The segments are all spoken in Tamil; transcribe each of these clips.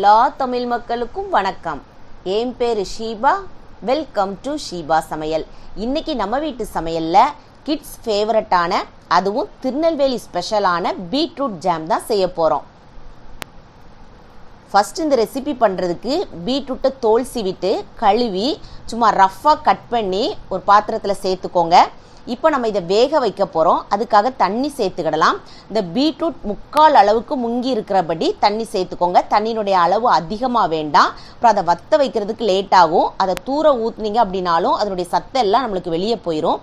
எல்லா தமிழ் மக்களுக்கும் வணக்கம். என் பேரு ஷீபா. வெல்கம் டு ஷீபா சமையல். இன்னைக்கு நம்ம வீட்டு சமையல்ல கிட்ஸ் ஃபேவரட்டான அதுவும் திருநெல்வேலி ஸ்பெஷலான பீட்ரூட் ஜாம் தான் செய்ய போகிறோம் ஃபர்ஸ்ட் இந்த ரெசிபி பண்ணுறதுக்கு பீட்ரூட்டை தோல் சீவிட்டு கழுவி சும்மா ரஃப்பாக கட் பண்ணி ஒரு பாத்திரத்தில் சேர்த்துக்கோங்க. இப்போ நம்ம இதை வேக வைக்க போகிறோம் அதுக்காக தண்ணி சேர்த்துக்கிடலாம். இந்த பீட்ரூட் முக்கால் அளவுக்கு முங்கி இருக்கிறபடி தண்ணி சேர்த்துக்கோங்க. தண்ணியினுடைய அளவு அதிகமாக வேண்டாம். அப்புறம் அதை வத்த வைக்கிறதுக்கு லேட் ஆகும். அதை தூர ஊற்றுனீங்க அப்படின்னாலும் அதனுடைய சத்தம் எல்லாம் நம்மளுக்கு வெளியே போயிடும்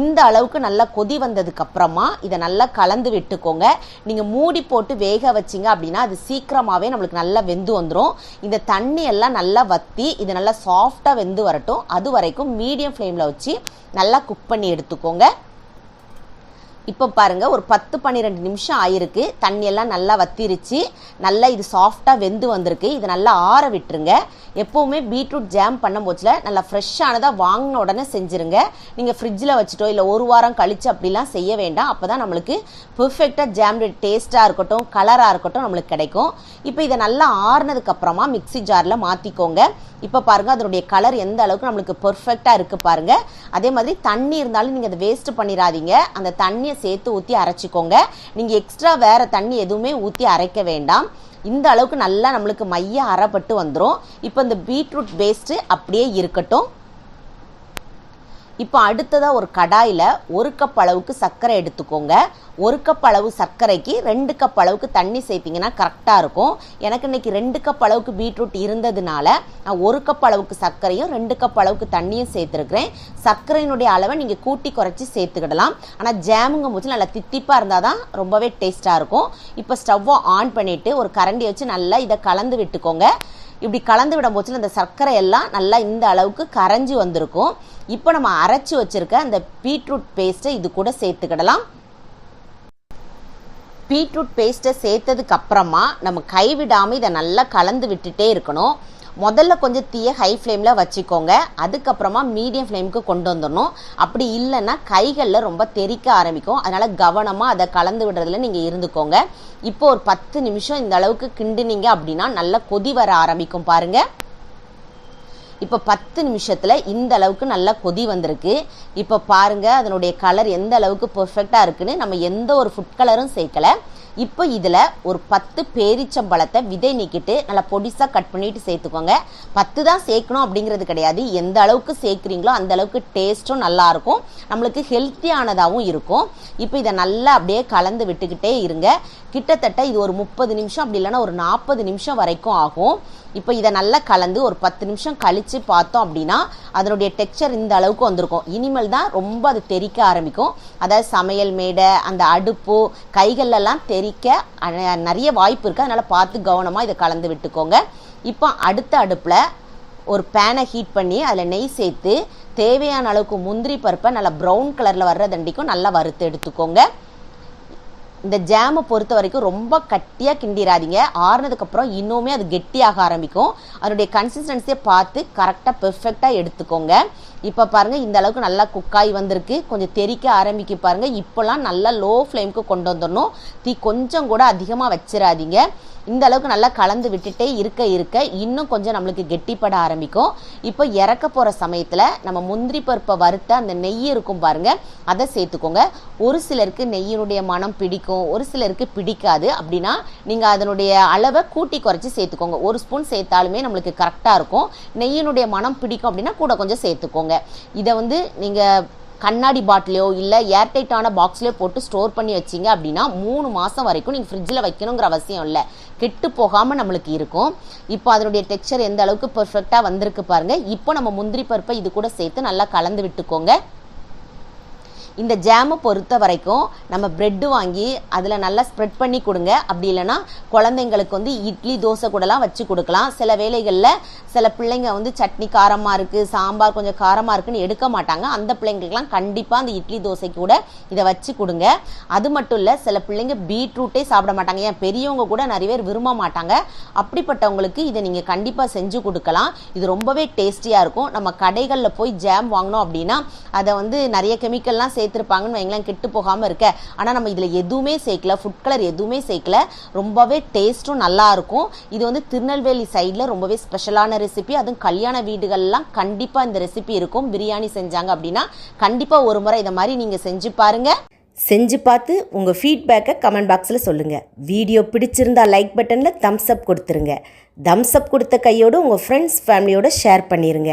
இந்த அளவுக்கு நல்லா கொதி வந்ததுக்கு அப்புறமா இதை நல்லா கலந்து விட்டுக்கோங்க. நீங்கள் மூடி போட்டு வேக வச்சிங்க அப்படின்னா அது சீக்கிரமாகவே நம்மளுக்கு நல்லா வெந்து வந்துடும் இந்த தண்ணி எல்லாம் நல்லா வத்தி இது நல்லா சாஃப்டாக வெந்து வரட்டும். அது வரைக்கும் மீடியம் ஃப்ளேமில் வச்சு நல்லா குக் பண்ணி எடுத்துக்கோங்க. இப்போ பாருங்க ஒரு பத்து பன்னிரெண்டு நிமிஷம் ஆயிருக்கு. தண்ணியெல்லாம் நல்லா வத்திருச்சு. நல்லா இது சாஃப்டாக வெந்து வந்திருக்கு. இது நல்லா ஆற விட்டுருங்க. எப்போவுமே பீட்ரூட் ஜாம் பண்ணும் போச்சில் நல்லா ஃப்ரெஷ்ஷானதாக வாங்கின உடனே செஞ்சுருங்க. நீங்கள் ஃப்ரிட்ஜில் வச்சுட்டோ இல்லை ஒரு வாரம் கழிச்சு அப்படிலாம் செய்ய வேண்டாம். அப்போ தான் நம்மளுக்கு பெர்ஃபெக்டாக ஜாம் டேஸ்ட்டாக இருக்கட்டும் கலராக இருக்கட்டும் நம்மளுக்கு கிடைக்கும். இப்போ இதை நல்லா ஆறுனதுக்கப்புறமா மிக்சி மிக்ஸி ஜாரில் மாற்றிக்கோங்க இப்போ பாருங்க அதனுடைய கலர் எந்த அளவுக்கு நம்மளுக்கு பர்ஃபெக்டாக இருக்குது பாருங்க. அதே மாதிரி தண்ணி இருந்தாலும் நீங்கள் அதை வேஸ்ட் பண்ணிடாதீங்க அந்த தண்ணியை சேர்த்து ஊற்றி அரைச்சிக்கோங்க. நீங்கள் எக்ஸ்ட்ரா வேற தண்ணி எதுவுமே ஊற்றி அரைக்க வேண்டாம். இந்த அளவுக்கு நல்லா நம்மளுக்கு மைய அறப்பட்டு வந்துடும் இப்போ இந்த பீட்ரூட் வேஸ்ட்டு அப்படியே இருக்கட்டும். இப்போ அடுத்ததாக ஒரு கடாயில் ஒரு கப் அளவுக்கு சர்க்கரை எடுத்துக்கோங்க. ஒரு கப் அளவு சர்க்கரைக்கு ரெண்டு கப் அளவுக்கு தண்ணி சேர்த்திங்கன்னா கரெக்டாக இருக்கும். எனக்கு இன்னைக்கு ரெண்டு கப் அளவுக்கு பீட்ரூட் இருந்ததுனால நான் ஒரு கப் அளவுக்கு சர்க்கரையும் ரெண்டு கப் அளவுக்கு தண்ணியும் சேர்த்துருக்குறேன். சர்க்கரையினுடைய அளவை நீங்கள் கூட்டி குறைச்சி சேர்த்துக்கிடலாம். ஆனால் ஜாமுங்கும் போது நல்லா தித்திப்பாக இருந்தால் தான் ரொம்பவே டேஸ்ட்டாக இருக்கும். இப்போ ஸ்டவ்வை ஆன் பண்ணிவிட்டு ஒரு கரண்டி வச்சு நல்லா இதை கலந்து விட்டுக்கோங்க. இப்படி கலந்து விடும் போச்சு இந்த சர்க்கரை எல்லாம் நல்லா இந்த அளவுக்கு கரைஞ்சி வந்திருக்கும். இப்போ நம்ம அரைச்சி வச்சிருக்க அந்த பீட்ரூட் பேஸ்ட்டை இது கூட சேர்த்துக்கிடலாம். பீட்ரூட் பேஸ்ட்டை சேர்த்ததுக்கு அப்புறமா நம்ம கைவிடாமல் இதை நல்லா கலந்து விட்டுட்டே இருக்கணும். முதல்ல கொஞ்சம் தீயை ஹை ஃப்ளேமில் வச்சுக்கோங்க. அதுக்கப்புறமா மீடியம் ஃப்ளேமுக்கு கொண்டு வந்துடணும். அப்படி இல்லைன்னா கைகளில் ரொம்ப தெறிக்க ஆரம்பிக்கும். அதனால் கவனமாக அதை கலந்து விடுறதுல நீங்கள் இருந்துக்கோங்க. இப்போ ஒரு பத்து நிமிஷம் இந்த அளவுக்கு கிண்டுனீங்க அப்படின்னா நல்லா கொதி வர ஆரம்பிக்கும் பாருங்கள் இப்போ பத்து நிமிஷத்தில் இந்த அளவுக்கு நல்லா கொதி வந்திருக்கு. இப்போ பாருங்க அதனுடைய கலர் எந்த அளவுக்கு பர்ஃபெக்டாக இருக்குன்னு நம்ம எந்த ஒரு ஃபுட் கலரும் சேர்க்கலை. இப்போ இதில் ஒரு பத்து பேரிச்சம்பழத்தை விதை நீக்கிட்டு நல்லா பொடிசாக கட் பண்ணிட்டு சேர்த்துக்கோங்க. பத்து தான் சேர்க்கணும் அப்படிங்கிறது கிடையாது. எந்த அளவுக்கு சேர்க்குறீங்களோ அந்த அளவுக்கு டேஸ்ட்டும் நல்லாயிருக்கும் நம்மளுக்கு ஹெல்த்தியானதாகவும் இருக்கும். இப்போ இதை நல்லா அப்படியே கலந்து விட்டுக்கிட்டே இருங்க. கிட்டத்தட்ட இது ஒரு முப்பது நிமிஷம் அப்படி இல்லைன்னா ஒரு நாற்பது நிமிஷம் வரைக்கும் ஆகும். இப்போ இதை நல்லா கலந்து ஒரு பத்து நிமிஷம் கழித்து பார்த்தோம் அப்படின்னா அதனுடைய டெக்ஸ்சர் இந்த அளவுக்கு வந்திருக்கும். இனிமேல் தான் ரொம்ப அது தெறிக்க ஆரம்பிக்கும். அதாவது சமையல் மேடை அந்த அடுப்பு கைகளெல்லாம் தெறிக்க நிறைய வாய்ப்பு இருக்குது அதனால் பார்த்து கவனமாக இதை கலந்து விட்டுக்கோங்க. இப்போ அடுத்த அடுப்பில் ஒரு பேனை ஹீட் பண்ணி அதில் நெய் சேர்த்து தேவையான அளவுக்கு முந்திரி பருப்பை நல்லா ப்ரௌன் கலரில் வர்ற தண்டிக்கும் நல்லா வறுத்து எடுத்துக்கோங்க. இந்த ஜாமை பொறுத்த வரைக்கும் ரொம்ப கட்டியாக கிண்டிடாதீங்க ஆறுனதுக்கப்புறம் இன்னுமே அது கெட்டியாக ஆரம்பிக்கும். அதனுடைய கன்சிஸ்டன்சியை பார்த்து கரெக்டாக பெர்ஃபெக்டாக எடுத்துக்கோங்க. இப்போ பாருங்கள் இந்த அளவுக்கு நல்லா குக்காய் வந்திருக்கு. கொஞ்சம் தெறிக்க ஆரம்பிக்க பாருங்கள் இப்போலாம் நல்லா லோ ஃப்ளேமுக்கு கொண்டு வந்துடணும். தீ கொஞ்சம் கூட அதிகமாக வச்சிடாதீங்க இந்த அளவுக்கு நல்லா கலந்து விட்டுட்டே இருக்க இருக்க இன்னும் கொஞ்சம் நம்மளுக்கு கெட்டிப்பட ஆரம்பிக்கும். இப்போ இறக்க போகிற சமயத்தில் நம்ம முந்திரி பருப்பை வறுத்த அந்த நெய் இருக்கும் பாருங்க அதை சேர்த்துக்கோங்க. ஒரு சிலருக்கு நெய்யினுடைய மனம் பிடிக்கும் ஒரு சிலருக்கு பிடிக்காது. அப்படின்னா நீங்கள் அதனுடைய அளவை கூட்டி குறைச்சி சேர்த்துக்கோங்க. ஒரு ஸ்பூன் சேர்த்தாலுமே நம்மளுக்கு கரெக்டாக இருக்கும். நெய்யினுடைய மனம் பிடிக்கும் அப்படின்னா கூட கொஞ்சம் சேர்த்துக்கோங்க. இதை வந்து நீங்கள் கண்ணாடி பாட்டிலையோ இல்லை ஏர்டைட்டான பாக்ஸ்லேயோ போட்டு ஸ்டோர் பண்ணி வச்சிங்க அப்படின்னா மூணு மாதம் வரைக்கும் நீங்கள் ஃப்ரிட்ஜில் வைக்கணுங்கிற அவசியம் இல்லை. கெட்டு போகாமல் நம்மளுக்கு இருக்கும். இப்போ அதனுடைய டெக்ஸ்சர் எந்த அளவுக்கு பர்ஃபெக்டாக வந்திருக்கு பாருங்கள் இப்போ நம்ம முந்திரி பருப்பை இது கூட சேர்த்து நல்லா கலந்து விட்டுக்கோங்க. இந்த ஜாமை பொறுத்த வரைக்கும் நம்ம ப்ரெட்டு வாங்கி அதில் நல்லா ஸ்ப்ரெட் பண்ணி கொடுங்க. அப்படி இல்லைன்னா குழந்தைங்களுக்கு வந்து இட்லி தோசை கூடலாம் வச்சு கொடுக்கலாம். சில வேளைகளில் சில பிள்ளைங்க வந்து சட்னி காரமாக இருக்குது சாம்பார் கொஞ்சம் காரமாக இருக்குன்னு எடுக்க மாட்டாங்க. அந்த பிள்ளைங்களுக்குலாம் கண்டிப்பாக அந்த இட்லி தோசைக்கு கூட இதை வச்சு கொடுங்க. அது மட்டும் இல்லை சில பிள்ளைங்க பீட்ரூட்டே சாப்பிட மாட்டாங்க. ஏன்? பெரியவங்க கூட நிறைய பேர் விரும்ப மாட்டாங்க. அப்படிப்பட்டவங்களுக்கு இதை நீங்கள் கண்டிப்பாக செஞ்சு கொடுக்கலாம். இது ரொம்பவே டேஸ்டியாக இருக்கும். நம்ம கடைகளில் போய் ஜாம் வாங்கினோம் அப்படின்னா அதை வந்து நிறைய கெமிக்கல்லாம் சேர்த்துருப்பாங்கன்னு வைங்களேன் கெட்டு போகாமல் இருக்க. ஆனால் நம்ம இதில் எதுவுமே சேர்க்கல ஃபுட் கலர் எதுவுமே சேர்க்கல. ரொம்பவே டேஸ்ட்டும் நல்லா இருக்கும். இது வந்து திருநெல்வேலி சைடில் ரொம்பவே ஸ்பெஷலான ரெசிபி அதுவும் கல்யாண வீடுகள்லாம் கண்டிப்பாக இந்த ரெசிபி இருக்கும். பிரியாணி செஞ்சாங்க அப்படின்னா கண்டிப்பாக ஒரு முறை இதை மாதிரி நீங்கள் செஞ்சு பாருங்கள் செஞ்சு பார்த்து உங்கள் ஃபீட்பேக்கை கமெண்ட் பாக்ஸில் சொல்லுங்கள் வீடியோ பிடிச்சிருந்தா லைக் பட்டனில் தம்ஸ் அப் கொடுத்துருங்க. தம்ஸ் அப் கொடுத்த கையோடு உங்கள் ஃப்ரெண்ட்ஸ் ஃபேமிலியோட ஷேர் பண்ணிடுங்க